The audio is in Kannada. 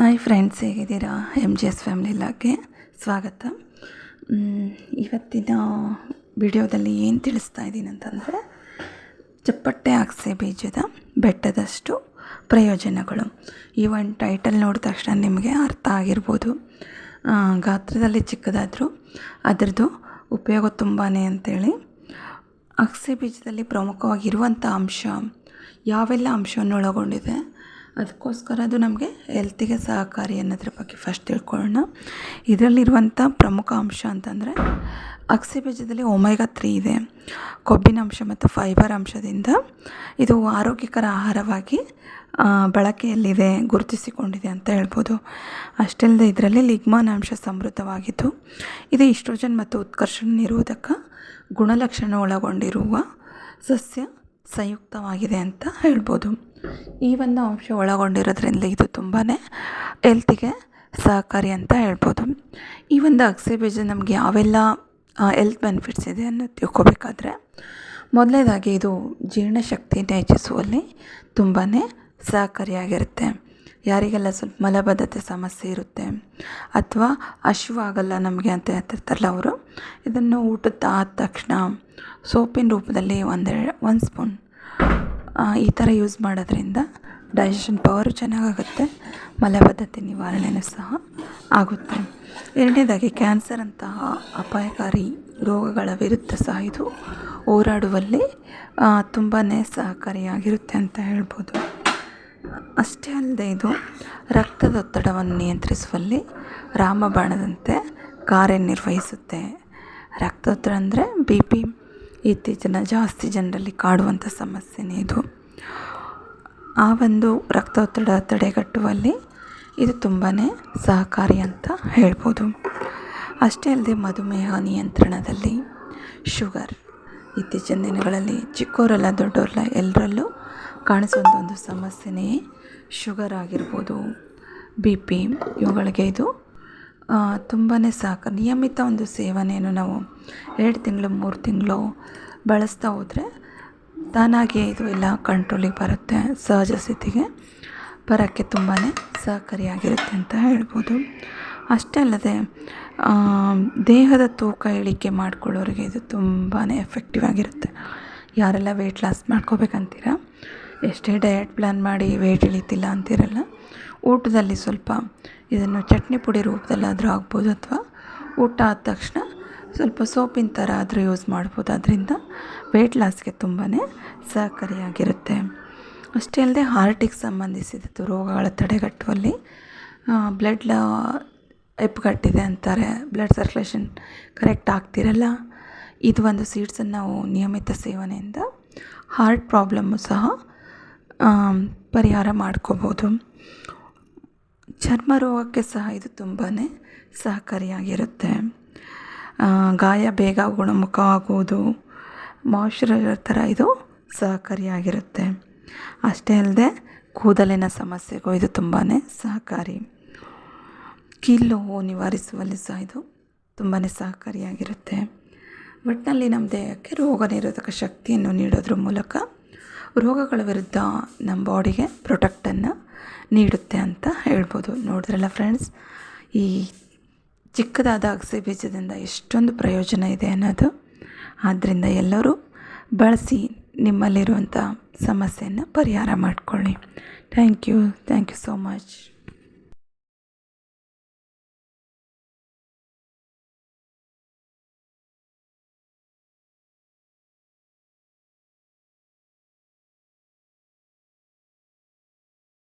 ಹಾಯ್ ಫ್ರೆಂಡ್ಸ್ ಹೇಗಿದ್ದೀರಾ? ಎಂ ಜಿ ಎಸ್ ಫ್ಯಾಮಿಲಿ ಇಲಾಖೆ ಸ್ವಾಗತ. ಇವತ್ತಿನ ವಿಡಿಯೋದಲ್ಲಿ ಏನು ತಿಳಿಸ್ತಾ ಇದ್ದೀನಿ ಅಂತಂದರೆ ಚಪ್ಪಟ್ಟೆ ಅಗಸೆ ಬೀಜದ ಬೆಟ್ಟದಷ್ಟು ಪ್ರಯೋಜನಗಳು. ಈ ಒಂದು ಟೈಟಲ್ ನೋಡಿದ ತಕ್ಷಣ ನಿಮಗೆ ಅರ್ಥ ಆಗಿರ್ಬೋದು. ಗಾತ್ರದಲ್ಲಿ ಚಿಕ್ಕದಾದರೂ ಅದರದ್ದು ಉಪಯೋಗ ತುಂಬಾ ಅಂತೇಳಿ. ಅಗಸೆ ಬೀಜದಲ್ಲಿ ಪ್ರಮುಖವಾಗಿರುವಂಥ ಅಂಶ, ಯಾವೆಲ್ಲ ಅಂಶವನ್ನು ಒಳಗೊಂಡಿದೆ? ಅದಕ್ಕೋಸ್ಕರ ಅದು ನಮಗೆ ಹೆಲ್ತಿಗೆ ಸಹಕಾರಿ ಅನ್ನೋದ್ರ ಬಗ್ಗೆ ಫಸ್ಟ್ ತಿಳ್ಕೊಳ್ಳೋಣ. ಇದರಲ್ಲಿರುವಂಥ ಪ್ರಮುಖ ಅಂಶ ಅಂತಂದರೆ ಅಗಸೆ ಬೀಜದಲ್ಲಿ ಒಮೈಗ ತ್ರೀ ಇದೆ. ಕೊಬ್ಬಿನ ಅಂಶ ಮತ್ತು ಫೈಬರ್ ಅಂಶದಿಂದ ಇದು ಆರೋಗ್ಯಕರ ಆಹಾರವಾಗಿ ಬಳಕೆಯಲ್ಲಿದೆ, ಗುರುತಿಸಿಕೊಂಡಿದೆ ಅಂತ ಹೇಳ್ಬೋದು. ಅಷ್ಟಲ್ಲದೆ ಇದರಲ್ಲಿ ಲಿಗ್ಮಾನ್ ಅಂಶ ಸಮೃದ್ಧವಾಗಿದ್ದು, ಇದು ಇಸ್ಟ್ರೋಜನ್ ಮತ್ತು ಉತ್ಕರ್ಷಣ ನಿರೋಧಕ ಗುಣಲಕ್ಷಣ ಒಳಗೊಂಡಿರುವ ಸಸ್ಯ. ಸಂಯುಕ್ತವಾಗಿದೆ ಅಂತ ಹೇಳ್ಬೋದು. ಈ ಒಂದು ಅಂಶ ಒಳಗೊಂಡಿರೋದ್ರಿಂದ ಇದು ತುಂಬಾ ಹೆಲ್ತಿಗೆ ಸಹಕಾರಿ ಅಂತ ಹೇಳ್ಬೋದು. ಈ ಒಂದು ಅಗಸೆ ಬೀಜ ನಮಗೆ ಯಾವೆಲ್ಲ ಹೆಲ್ತ್ ಬೆನಿಫಿಟ್ಸ್ ಇದೆ ಅನ್ನೋದು ತಿಳ್ಕೊಬೇಕಾದ್ರೆ, ಮೊದಲನೇದಾಗಿ ಇದು ಜೀರ್ಣಶಕ್ತಿಯನ್ನು ಹೆಚ್ಚಿಸುವಲ್ಲಿ ತುಂಬಾ ಸಹಕಾರಿಯಾಗಿರುತ್ತೆ. ಯಾರಿಗೆಲ್ಲ ಸ್ವಲ್ಪ ಮಲಬದ್ಧತೆ ಸಮಸ್ಯೆ ಇರುತ್ತೆ ಅಥವಾ ಹಸಿವು ಆಗಲ್ಲ ನಮಗೆ ಅಂತ ಹೇಳ್ತಿರ್ತಾರಲ್ಲ ಅವರು, ಇದನ್ನು ಊಟದ ಆದ ತಕ್ಷಣ ಸೋಪಿನ ರೂಪದಲ್ಲಿ ಒಂದೆರಡು ಒಂದು ಸ್ಪೂನ್ ಈ ಥರ ಯೂಸ್ ಮಾಡೋದ್ರಿಂದ ಡೈಜೆಷನ್ ಪವರು ಚೆನ್ನಾಗಾಗುತ್ತೆ, ಮಲಬದ್ಧತೆ ನಿವಾರಣೆಯೂ ಸಹ ಆಗುತ್ತೆ. ಎರಡನೇದಾಗಿ ಕ್ಯಾನ್ಸರ್ ಅಂತಹ ಅಪಾಯಕಾರಿ ರೋಗಗಳ ವಿರುದ್ಧ ಸಹ ಇದು ಹೋರಾಡುವಲ್ಲಿ ತುಂಬಾ ಸಹಕಾರಿಯಾಗಿರುತ್ತೆ ಅಂತ ಹೇಳ್ಬೋದು. ಅಷ್ಟೇ ಅಲ್ಲದೆ ಇದು ರಕ್ತದೊತ್ತಡವನ್ನು ನಿಯಂತ್ರಿಸುವಲ್ಲಿ ರಾಮಬಾಣದಂತೆ ಕಾರ್ಯನಿರ್ವಹಿಸುತ್ತೆ. ರಕ್ತದೊತ್ತಡ ಅಂದರೆ ಬಿ ಪಿ ಇತ್ತೀಚಿನ ಜಾಸ್ತಿ ಜನರಲ್ಲಿ ಕಾಡುವಂಥ ಸಮಸ್ಯೆನೇ ಇದು. ಆ ಒಂದು ರಕ್ತದೊತ್ತಡ ತಡೆಗಟ್ಟುವಲ್ಲಿ ಇದು ತುಂಬಾ ಸಹಕಾರಿ ಅಂತ ಹೇಳ್ಬೋದು. ಅಷ್ಟೇ ಅಲ್ಲದೆ ಮಧುಮೇಹ ನಿಯಂತ್ರಣದಲ್ಲಿ ಶುಗರ್ ಇತ್ತೀಚಿನ ದಿನಗಳಲ್ಲಿ ಚಿಕ್ಕವರೆಲ್ಲ ದೊಡ್ಡವರೆಲ್ಲ ಎಲ್ಲರಲ್ಲೂ ಕಾಣಿಸುವಂಥ ಒಂದು ಸಮಸ್ಯೆನೇ ಶುಗರ್ ಆಗಿರ್ಬೋದು, ಬಿ ಪಿ ಇವುಗಳಿಗೆ ಇದು. ತುಂಬಾ ಸಾಕು. ನಿಯಮಿತ ಒಂದು ಸೇವನೆಯನ್ನು ನಾವು ಎರಡು ತಿಂಗಳು, ಮೂರು ತಿಂಗಳು ಬಳಸ್ತಾ ಹೋದರೆ ತಾನಾಗಿಯೇ ಇದು ಎಲ್ಲ ಕಂಟ್ರೋಲಿಗೆ ಬರುತ್ತೆ, ಸಹಜ ಸ್ಥಿತಿಗೆ. ಬರೋಕ್ಕೆ ತುಂಬಾ ಸಹಕಾರಿಯಾಗಿರುತ್ತೆ ಅಂತ ಹೇಳ್ಬೋದು. ಅಷ್ಟೇ ಅಲ್ಲದೆ ದೇಹದ ತೂಕ ಇಳಿಕೆ ಮಾಡ್ಕೊಳ್ಳೋರಿಗೆ ಇದು ತುಂಬಾ ಎಫೆಕ್ಟಿವ್ ಆಗಿರುತ್ತೆ. ಯಾರೆಲ್ಲ ವೆಯ್ಟ್ ಲಾಸ್ ಮಾಡ್ಕೋಬೇಕಂತೀರ? ಎಷ್ಟೇ ಡಯಟ್ ಪ್ಲ್ಯಾನ್ ಮಾಡಿ ವೆಯ್ಟ್ ಇಳಿತಿಲ್ಲ ಅಂತಿರಲ್ಲ, ಊಟದಲ್ಲಿ ಸ್ವಲ್ಪ ಇದನ್ನು ಚಟ್ನಿ ಪುಡಿ ರೂಪದಲ್ಲಾದರೂ ಆಗ್ಬೋದು ಅಥವಾ ಊಟ ಆದ ತಕ್ಷಣ ಸ್ವಲ್ಪ ಸೋಪಿನ ಥರ ಆದರೂ ಯೂಸ್ ಮಾಡ್ಬೋದು. ಅದರಿಂದ ವೆಯ್ಟ್ ಲಾಸ್ಗೆ ತುಂಬಾ ಸಹಕಾರಿಯಾಗಿರುತ್ತೆ. ಅಷ್ಟೇ ಅಲ್ಲದೆ ಹಾರ್ಟಿಗೆ ಸಂಬಂಧಿಸಿದ್ದು ರೋಗಗಳ ತಡೆಗಟ್ಟುವಲ್ಲಿ ಬ್ಲಡ್ ಎಪ್ಪುಗಟ್ಟಿದೆ ಅಂತಾರೆ. ಬ್ಲಡ್ ಸರ್ಕ್ಯುಲೇಷನ್ ಕರೆಕ್ಟ್ ಆಗ್ತಿರಲ್ಲ. ಇದು ಒಂದು ಸೀಡ್ಸನ್ನು ನಾವು ನಿಯಮಿತ ಸೇವನೆಯಿಂದ ಹಾರ್ಟ್ ಪ್ರಾಬ್ಲಮ್ಮು ಸಹ ಪರಿಹಾರ ಮಾಡ್ಕೋಬೋದು. ಚರ್ಮ ರೋಗಕ್ಕೆ ಸಹ ಇದು ತುಂಬಾ ಸಹಕಾರಿಯಾಗಿರುತ್ತೆ. ಗಾಯ, ಬೇಗ ಗುಣಮುಖ ಆಗುವುದು ಮಾಯ್ಶ್ಚರೈಸರ್ ಥರ ಇದು ಸಹಕಾರಿಯಾಗಿರುತ್ತೆ. ಅಷ್ಟೇ ಅಲ್ಲದೆ ಕೂದಲಿನ ಸಮಸ್ಯೆಗೂ ಇದು ತುಂಬಾ ಸಹಕಾರಿ. ಕೀಲು ನೋವು ನಿವಾರಿಸುವಲ್ಲಿ ಸಹ ಇದು ತುಂಬಾ ಸಹಕಾರಿಯಾಗಿರುತ್ತೆ. ಒಟ್ಟಿನಲ್ಲಿ ನಮ್ಮ ದೇಹಕ್ಕೆ ರೋಗ ನಿರೋಧಕ ಶಕ್ತಿಯನ್ನು ನೀಡೋದ್ರ ಮೂಲಕ ರೋಗಗಳ ವಿರುದ್ಧ ನಮ್ಮ ಬಾಡಿಗೆ ಪ್ರೊಟೆಕ್ಟನ್ನು ನೀಡುತ್ತೆ ಅಂತ ಹೇಳ್ಬೋದು. ನೋಡಿದ್ರಲ್ಲ ಫ್ರೆಂಡ್ಸ್, ಈ ಚಿಕ್ಕದಾದ ಅಗಸೆ ಬೀಜದಿಂದ ಎಷ್ಟೊಂದು ಪ್ರಯೋಜನ ಇದೆ ಅನ್ನೋದು. ಆದ್ದರಿಂದ ಎಲ್ಲರೂ ಬಳಸಿ ನಿಮ್ಮಲ್ಲಿರುವಂಥ ಸಮಸ್ಯೆಯನ್ನು ಪರಿಹಾರ ಮಾಡಿಕೊಳ್ಳಿ. Thank you. Thank you so much.